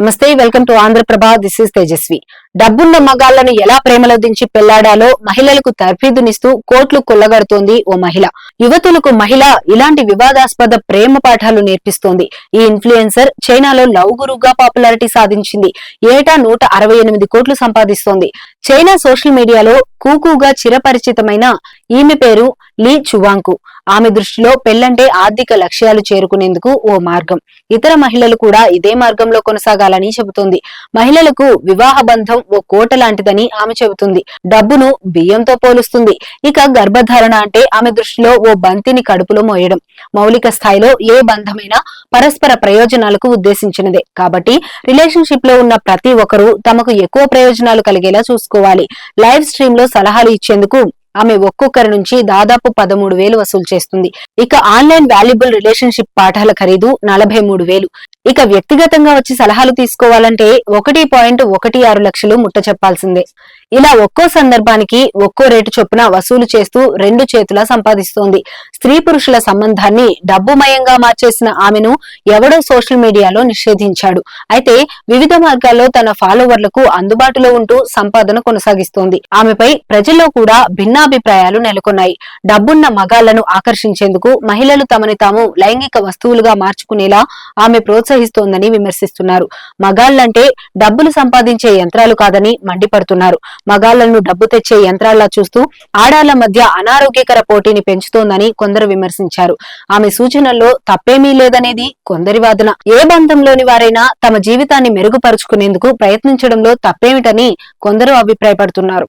నమస్తే welcome to Andhraprabha this is Tejaswi. డబ్బున్న మగాళ్ళను ఎలా ప్రేమలో దించి పెళ్ళాడాలో మహిళలకు తర్ఫీదునిస్తూ కోట్లు కొల్లగడుతోంది ఓ మహిళ. యువతులకు మహిళ ఇలాంటి వివాదాస్పద ప్రేమ పాఠాలు నేర్పిస్తోంది. ఈ ఇన్ఫ్లుయెన్సర్ చైనాలో లవ్ గురుగా పాపులారిటీ సాధించింది. ఏటా నూట అరవై ఎనిమిది కోట్లు సంపాదిస్తోంది. చైనా సోషల్ మీడియాలో కూకుగా చిరపరిచితమైన ఈమె పేరు లీ చువాంకు ఆమె దృష్టిలో పెళ్ళంటే ఆర్థిక లక్ష్యాలు చేరుకునేందుకు ఓ మార్గం. ఇతర మహిళలు కూడా ఇదే మార్గంలో కొనసాగాలని చెబుతోంది. మహిళలకు వివాహ బంధం ఓ కోట లాంటిదని ఆమె చెబుతుంది. డబ్బును బియ్యంతో పోలుస్తుంది. ఇక గర్భధారణ అంటే ఆమె దృష్టిలో ఓ బంతిని కడుపులో మోయడం. మౌలిక స్థాయిలో ఏ బంధమైనా పరస్పర ప్రయోజనాలకు ఉద్దేశించినదే. కాబట్టి రిలేషన్షిప్లో ఉన్న ప్రతి ఒక్కరూ తమకు ఎక్కువ ప్రయోజనాలు కలిగేలా చూసుకోవాలి లైవ్ స్ట్రీమ్లో సలహాలు ఇచ్చేందుకు ఆమె ఒక్కొక్కరి నుంచి దాదాపు పదమూడు వేలు వసూలు చేస్తుంది. ఇక ఆన్లైన్ వాల్యుబుల్ రిలేషన్షిప్ పాఠాల ఖరీదు నలభై మూడు వేలు. ఇక వ్యక్తిగతంగా వచ్చి సలహాలు తీసుకోవాలంటే ఒకటి పాయింట్ ఒకటి ఆరు లక్షలు ముట్ట చెప్పాల్సిందే ఇలా ఒక్కో సందర్భానికి ఒక్కో రేటు చొప్పున వసూలు చేస్తూ రెండు చేతులా సంపాదిస్తోంది. స్త్రీ పురుషుల సంబంధాన్ని డబ్బుమయంగా మార్చేసిన ఆమెను ఎవడో సోషల్ మీడియాలో నిషేధించాడు. అయితే వివిధ మార్గాల్లో తన ఫాలోవర్లకు అందుబాటులో ఉంటూ సంపాదన కొనసాగిస్తోంది. ఆమెపై ప్రజల్లో కూడా భిన్నాభిప్రాయాలు నెలకొన్నాయి. డబ్బున్న మగాళ్ళను ఆకర్షించేందుకు మహిళలు తమని తాము లైంగిక వస్తువులుగా మార్చుకునేలా ఆమె ప్రోత్సహిస్తోందని విమర్శిస్తున్నారు. మగాళ్ళంటే డబ్బులు సంపాదించే యంత్రాలు కాదని మండిపడుతున్నారు. మగాళ్ళను డబ్బు తెచ్చే యంత్రాల్లా చూస్తూ ఆడాళ్ళ మధ్య అనారోగ్యకర పోటీని పెంచుతోందని కొందరు విమర్శించారు. ఆమె సూచనల్లో తప్పేమీ లేదనేది కొందరి వాదన. ఏ బంధంలోని వారైనా తమ జీవితాన్ని మెరుగుపరుచుకునేందుకు ప్రయత్నించడంలో తప్పేమిటని కొందరు అభిప్రాయపడుతున్నారు.